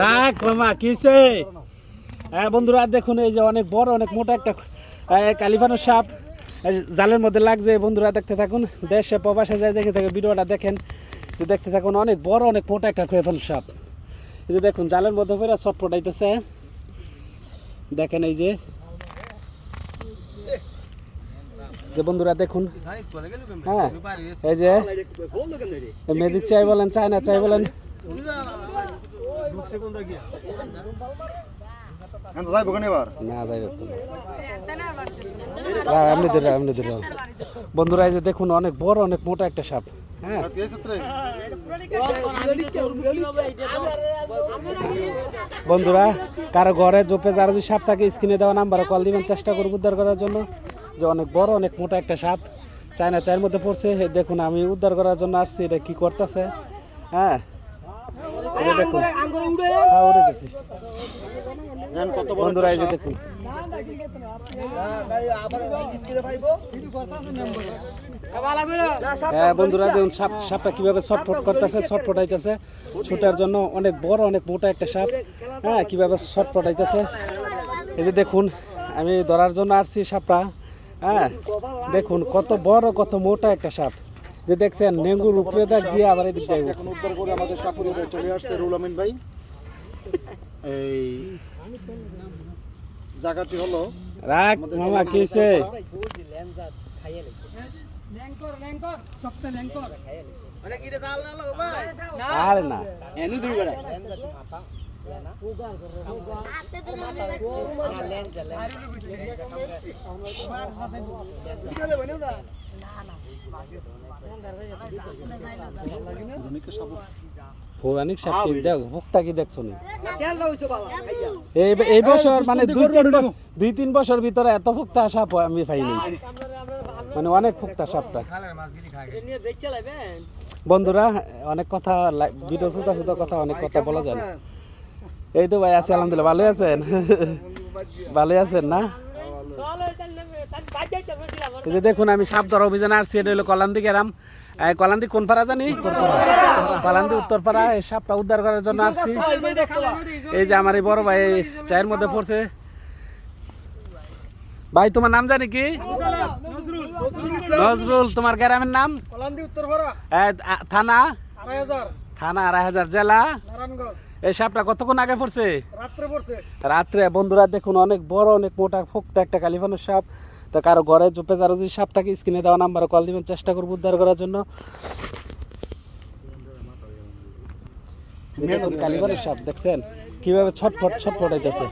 রাখ মামা কিসে হ্যাঁ বন্ধুরা দেখুন, এই যে অনেক বড়, অনেক মোটা একটা কালিফানোর সাপ জালের মধ্যে লাগছে। বন্ধুরা, দেখতে থাকুন, দেশে, প্রবাসে যায় দেখে থাকে ভিডিওটা দেখেন। দেখতে থাকুন, অনেক বড়, অনেক মোটা একটা কালিফানোর সাপ। এই যে দেখুন, জালের মধ্যে ফেরা চটপটাইতেছে দেখেন এই যে। যে বন্ধুরা দেখুন। হ্যাঁ এই যে ম্যাজিক চাই বলেন চায়না চাই বলেন। হ্যাঁ বন্ধুরা এই যে দেখুন অনেক বড় অনেক মোটা একটা সাপ। হ্যাঁ। বন্ধুরা কারও ঘরে জোপে যারা যদি সাপ থাকে স্ক্রিনে দেওয়া নাম্বারে কল দিবেন চেষ্টা করব উদ্ধার করার জন্য। যে অনেক বড়, অনেক মোটা একটা সাপ চায়না চায়ের মধ্যে পড়ছে। দেখুন, আমি উদ্ধার করার জন্য আসছি। এটা কি করতেছে? হ্যাঁ? হ্যাঁ বন্ধুরা হ্যাঁ বন্ধুরা সাপ সাপটা কীভাবে ছোটার জন্য অনেক বড়, অনেক মোটা একটা সাপ। হ্যাঁ কীভাবে ছটফটাইতেছে এই যে দেখুন, আমি ধরার জন্য আসছি সাপটা। হ্যাঁ দেখুন কত বড় কত মোটা একটা সাপ। যে দেখছেন নেঙ্গুর উপরে দেখ গিয়ে আবার এদিক দিয়ে এখন উদ্ধার করে আমাদের সাপুরে ভাই চলে আসছে রুল আমিন ভাই। এই জায়গাটি হলো রাখ মামা কি আরে না। পৌরাণিক কি? দেখ ভুকটা কি দেখছ এই বছর মানে দুই তিন দুই তিন বছর ভিতরে এত ফুক্তা সাপ আমি পাইনি। মানে অনেক ফুক্তা সাপটা। বন্ধুরা, অনেক কথা ভিডিও শুধু শুধু কথা, অনেক কথা বলা যায় না। এই তো ভাই আছি আলহামদুলিল্লাহ। ভালো আছেন? ভালো আছেন না? এই যে দেখুন আমি সাপ ধরা অভিযানে আসছি এটা হলো কলান্দি গ্রাম। কলান্দি কোন পাড়া জানি? কলান্দি উত্তরপাড়া এই সাপটা উদ্ধার করার জন্য আসছি। এই যে আমার এই বড় ভাই চায়ের মধ্যে পড়ছে। ভাই তোমার নাম জানি কি? নজরুল। তোমার গ্রামের নাম? থানা? থানা আড়াই হাজার জেলা এই সাপটা কতক্ষণ আগে পড়ছে? রাত্রে বন্ধুরা দেখুন অনেক বড় অনেক মোটা ফোকতা একটা কালিফানোর সাপ। তো কারও ঘরে চোপে যারা যদি সাপ থাকে স্ক্রিনে দেওয়া নাম্বারে কল দিবেন চেষ্টা করব উদ্ধার করার জন্য। দেখুন কালিফানোর সাপ দেখছেন? কীভাবে ছটফট ছটফটাইতেছে